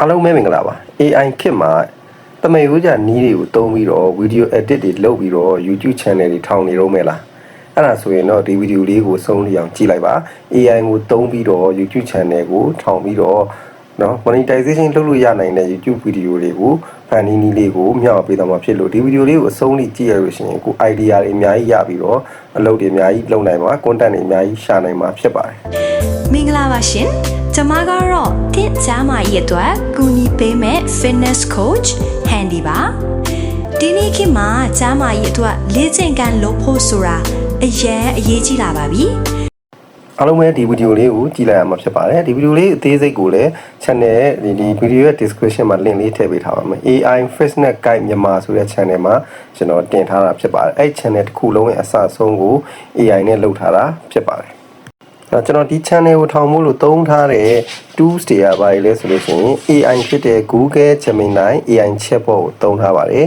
အားလုံးပဲမင်္ဂလာပါ AI ခေတ်မှာတမယိုးကြနီးတွေကိုတုံးပြီးတော့ video edit တွေလုပ်ပြီးတော့ YouTube channel တွေထောင်နေတော့မယ်လားအဲ့ဒါဆိုရင်တော့ဒီ video လေးကိုဆုံးလျအောင်ကြည့်လိုက်ပါ AI ကိုတုံးပြီးတော့ YouTube channel ကိုထောင်ပြီးတော့နော် monetization လုပ်လို့ရနိုင်တဲ့ YouTube video တွေကိုဖန်နီးနီးလေးကိုမျှဝေပေးတော့မှာဖြစ်လို့ဒီ video လေးကိုအဆုံးထိကြည့်ရလို့ရှိရင်ကို idea တွေအများကြီးရပြီးတော့အလုပ်တွေအများကြီးလုပ်နိုင်မှာ content တွေအများကြီးရှာနိုင်မှာဖြစ်ပါတယ်မင်္ဂလာပါရှင် ကျွန်မကတော့တင့်ချားမရဲ့အတွက်ကူညီပေးမဲ့ fitness coach handy ပါဒီနေ့ခေတ်မှာချားမရဲ့အတွက်လေ့ကျင့်ခန်းလုပ်ဖို့ဆိုတာအရင်အရေးကြီးလာပါပြီအားလုံးပဲဒီဗီဒီယိုလေးကိုကြည့်လိုက်ရမှာဖြစ်ပါတယ်ဒီဗီဒီယိုလေးအသေးစိတ်ကိုလည်း channel ဒီဒီဗီဒီယိုရဲ့ description မှာ link လေးထည့်ပေးထားပါမယ် AI Fitness Guide မြန်မာဆိုတဲ့ channel မှာကျွန်တော်တင်ထားတာဖြစ်ပါတယ်အဲ့ channel တစ်ခုလုံးရဲ့အစအဆုံးကို AI နဲ့လုပ်ထားတာဖြစ်ပါတယ် အဲ့ကျွန်တော်ဒီ channel ကိုထောင်ဖို့လို့သုံးထားတဲ့ tools တွေကဘာတွေလဲဆိုလို့ရှိရင် AI ဖြစ်တဲ့ Google Gemini AI chatbot ကိုသုံးထားပါတယ်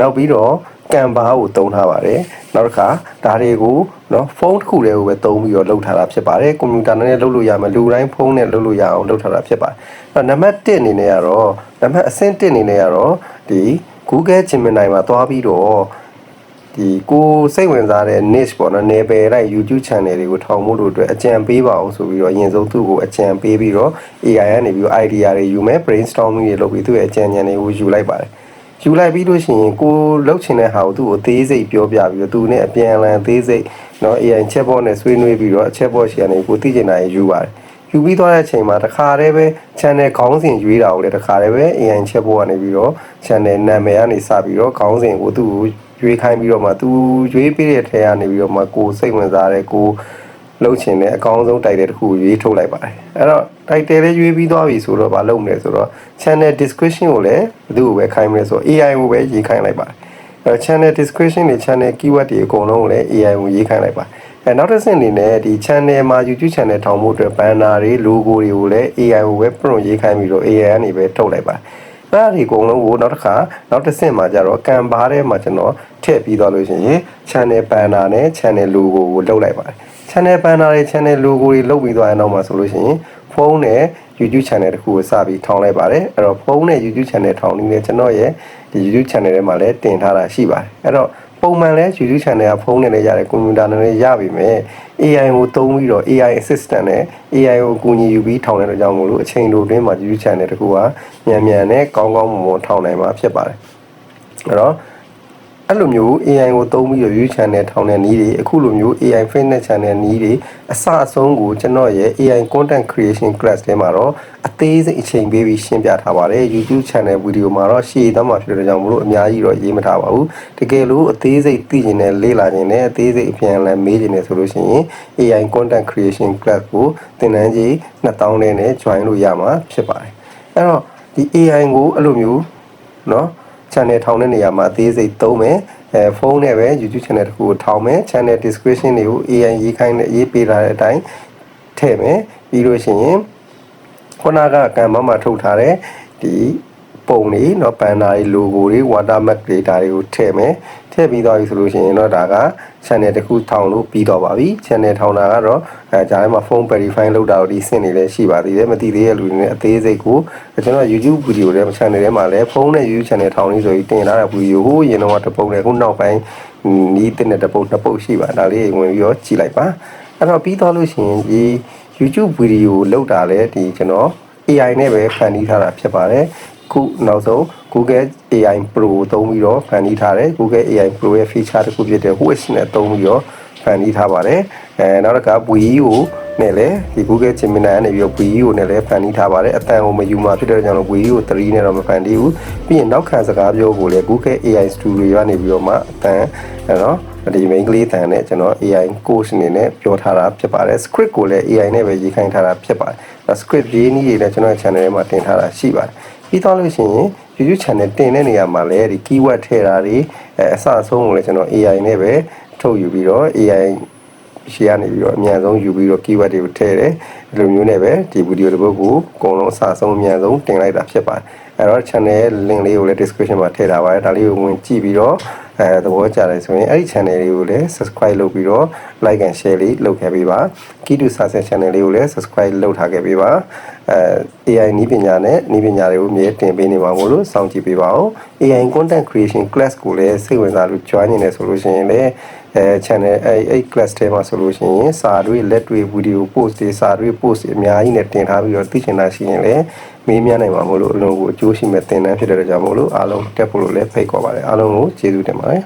နောက်ပြီးတော့ Canva ကိုသုံးထားပါတယ်နောက်တစ်ခါဒါတွေကိုနော်ဖုန်းတစ်ခုတည်းကိုပဲသုံးပြီးတော့လုပ်ထားတာဖြစ်ပါတယ်ကွန်ပျူတာနဲ့လုပ်လို့ရမယ်လူတိုင်းဖုန်းနဲ့လုပ်လို့ရအောင်လုပ်ထားတာဖြစ်ပါတယ်အဲ့နံပါတ်1အနေနဲ့ကတော့နံပါတ်အဆင့်1အနေနဲ့ကတော့ဒီ Google Gemini မှာသွားပြီးတော့ ဒီကိုစိတ်ဝင်စားတဲ့ niche ပေါ့နော်နယ်ပယ်လိုက် YouTube channel တွေကိုထောင်ဖို့လို့အတွက်အကြံပေးပါအောင်ဆိုပြီးတော့အရင်ဆုံးသူ့ကိုအကြံပေးပြီးတော့ AI ကနေပြီးတော့ idea တွေယူမယ် brainstorming တွေလုပ်ပြီးသူ့ရဲ့အကြံဉာဏ်တွေကိုယူလိုက်ပါတယ် ယူလိုက်ပြီးလို့ရှိရင်ကိုလှုပ်ချင်တဲ့ဟာကိုသူ့ကိုသေးစိတ်ပြောပြပြီးတော့သူနဲ့အပြန်အလှန်သေးစိတ်เนาะ AI chatbot နဲ့ဆွေးနွေးပြီးတော့ chatbot ရှီကနေကိုသိချင်တာယူပါတယ်ယူပြီးသွားတဲ့အချိန်မှာတခါတည်းပဲ channel ခေါင်းစဉ်ရွေးတာကိုလည်းတခါတည်းပဲ AI chatbot ကနေပြီးတော့ channel နာမည်ကနေစပြီးတော့ခေါင်းစဉ်ကိုသူ့ကို ရွေးခိုင်းပြီးတော့မှသူရွေးပေးတဲ့ထဲကနေပြီးတော့မှကိုစိတ်ဝင်စားတဲ့ကိုလှုပ်ချင်တဲ့အကောင်းဆုံးတိုက်တဲ့တစ်ခုကိုရွေးထုတ်လိုက်ပါတယ်အဲ့တော့တိုက်တယ်လေးရွေးပြီးသွားပြီဆိုတော့မလုပ်မလဲဆိုတော့ channel description ကိုလည်းဘယ်သူ့ကိုပဲခိုင်းမလဲဆိုတော့ AI ကိုပဲရေးခိုင်းလိုက်ပါတယ်အဲ့တော့ channel description တွေ channel keyword တွေအကုန်လုံးကိုလည်း AI ကိုရေးခိုင်းလိုက်ပါတယ်အဲနောက်တစ်ဆင့်အနေနဲ့ဒီ channel မှာ YouTube channel ထောင်ဖို့အတွက် banner တွေ logo တွေကိုလည်း AI ကိုပဲ prompt ရေးခိုင်းပြီးတော့ AI ကနေပဲထုတ်လိုက်ပါတယ် အဲ့ဒါဒီအကုန်လုံးကိုနောက်တစ်ခါနောက်တစ်ဆင့်မှာကျတော့ Canva ထဲမှာကျွန်တော်ထည့်ပြီးသွားလို့ရှိရင် channel banner နဲ့ channel logo ကိုလုပ်လိုက်ပါတယ် channel banner တွေ channel logo တွေလုပ်ပြီးသွားရင်တော့မှဆိုလို့ရှိရင်ဖုန်းနဲ့ YouTube channel တခုကိုစပြီးထောင်လိုက်ပါတယ်အဲ့တော့ဖုန်းနဲ့ YouTube channel ထောင်နေတယ်ကျွန်တော်ရဲ့ဒီ YouTube channel ထဲမှာလည်းတင်ထားတာရှိပါတယ်အဲ့တော့ ပုံမှန်လဲ YouTube channel ကဖုန်းနဲ့လည်းရတယ်ကွန်ပျူတာနဲ့လည်းရပြီမဲ့ AI ကိုသုံးပြီးတော့ AI assistant နဲ့ AI ကိုအကူအညီယူပြီးထောင်တဲ့အတွက်ကြောင့်မို့လို့အချိန်တိုတွင်းမှာ YouTube channel တခုကမြန်မြန်နဲ့ကောင်းကောင်းမွန်မွန်ထောင်နိုင်မှာဖြစ်ပါတယ်အဲ့တော့ အဲ့လိုမျိုး AI ကိုသုံးပြီးတော့ view channel ထောင်တဲ့နည်းတွေအခုလိုမျိုး AI fitness channel နည်းတွေအစအဆုံးကိုကျွန်တော်ရဲ့ AI content creation class ထဲမှာတော့အသေးစိတ်အချိန်ပေးပြီးရှင်းပြထားပါတယ် YouTube channel video မှာတော့ရှေ့သွားမှာဖြစ်တဲ့ကြောင့်မလို့အများကြီးတော့ရေးမထားပါဘူးတကယ်လို့အသေးစိတ်သိကျင်တဲ့လေ့လာခြင်းနဲ့အသေးစိတ်အပြန်အလှန်မေးခြင်းနဲ့ဆိုလို့ရှိရင် AI content creation class ကိုသင်တန်းကြီး2000နဲ့နဲ့ join လို့ရမှာဖြစ်ပါတယ်အဲ့တော့ဒီ AI ကိုအဲ့လိုမျိုးเนาะ channel ထောင်တဲ့နေရာမှာအသေးစိတ်သုံးမယ်အဲဖုန်းနဲ့ပဲ YouTube channel တစ်ခုကိုထောင်မယ် channel description တွေကို AI ရေးခိုင်းတဲ့ရေးပေးလာတဲ့အတိုင်းထည့်မယ်ပြီးလို့ရှိရင်ခုနကကံမမှာထုတ်ထားတဲ့ဒီ ပုံတွေနော်ပန်နာတွေ logo တွေ watermark တွေဒါတွေကိုထည့်မယ်ထည့်ပြီးသွားပြီဆိုလို့ရှိရင်တော့ဒါက channel တစ်ခုထောင်လို့ပြီးတော့ပါပြီ channel ထောင်တာကတော့အဲဂျာထဲမှာ phone verify လုပ်တာတို့ဒီစင်တွေလည်းရှိပါသေးတယ်မသိသေးတဲ့လူတွေနဲ့အသေးစိတ်ကိုကျွန်တော် YouTube video တွေ channel ထဲမှာလည်း phone နဲ့ YouTube channel ထောင်လို့ဆိုပြီးတင်လာတဲ့ video ကိုရင်းတော့တပုတ်နဲ့ခုနောက်ပိုင်းနီးတဲ့နဲ့တပုတ်နှစ်ပုတ်ရှိပါဒါလေးဝင်ပြီးတော့ကြည့်လိုက်ပါအဲ့တော့ပြီးသွားလို့ရှိရင်ဒီ YouTube video လောက်တာလဲဒီကျွန်တော် AI နဲ့ပဲဖန်တီးထားတာဖြစ်ပါတယ် ခုနောက်ဆုံး Google AI Pro ကိုသုံးပြီးတော့ဖန်တီးထားတယ် Google AI Pro ရဲ့ feature တစ်ခုဖြစ်တဲ့ Wish နဲ့သုံးပြီးတော့ဖန်တီးထားပါတယ်အဲနောက်တစ်ခါ Wii ကိုနဲ့လည်းဒီ Google Gemini ကနေပြီးတော့ Wii ကိုနဲ့လည်းဖန်တီးထားပါတယ်အတန်ကိုမယူမှာဖြစ်တဲ့ကြောင့်လို့ Wii ကို3နဲ့တော့မဖန်တီးဘူးပြီးရင်နောက်ခံစကားပြောကိုလည်း Google AI Studio ကနေပြီးတော့မှအတန်နော်ဒီ main ကလေးတန်နဲ့ကျွန်တော် AI course အနေနဲ့ပြောထားတာဖြစ်ပါတယ် script ကိုလည်း AI နဲ့ပဲရေးခိုင်းထားတာဖြစ်ပါတယ် script ရေးနည်းတွေလည်းကျွန်တော် channel ထဲမှာတင်ထားတာရှိပါတယ် ပြီးတော့လို့ရှိရင် YouTube channel တင်တဲ့နေရာမှာလည်းဒီ keyword ထည့်တာတွေအဲအစအဆုံးကိုလည်းကျွန်တော် AI နဲ့ပဲထုတ်ယူပြီးတော့ AI ရှေ့ကနေပြီးတော့အမြန်ဆုံးယူပြီးတော့ keyword တွေကိုထည့်တယ်ဒီလိုမျိုးနဲ့ပဲဒီ video တစ်ပုဒ်ကိုအကုန်လုံးအစအဆုံးအမြန်ဆုံးတင်လိုက်တာဖြစ်ပါတယ်အဲ့တော့ channel link လေးကိုလည်း description မှာထည့်ထားပါတယ်ဒါလေးကိုဝင်ကြည့်ပြီးတော့အဲအဲသဘောကျတယ်ဆိုရင်အဲ့ဒီ channel လေးကိုလည်း subscribe လုပ်ပြီးတော့ like and share လေးလုပ်ခဲ့ပေးပါကီတူစာဆက် channel လေးကိုလည်း subscribe လုပ်ထားခဲ့ပေးပါအဲ AI နည်းပညာနဲ့နည်းပညာတွေကိုအမြဲတင်ပေးနေပါမို့လို့စောင့်ကြည့်ပေးပါဦး AI content creation class ကိုလည်းစိတ်ဝင်စားလို့ join နေတယ်ဆိုလို့ရှိရင်လည်း အဲ channel အဲအဲ့ class ထဲမှာဆိုလို့ရှိရင်စာတွေလက်တွေ video post တွေစာတွေ post တွေအများကြီးနဲ့တင်ထားပြီးတော့သိချင်တာရှိရင်လည်းမေးမြန်းနိုင်ပါမို့လို့အလုံးကိုအကျိုးရှိမဲ့သင်တန်းဖြစ်တဲ့အတွက်ကြောင့်မို့လို့အားလုံးတက်ဖို့လို့လည်းဖိတ်ခေါ်ပါတယ်အားလုံးကိုကျေးဇူးတင်ပါတယ်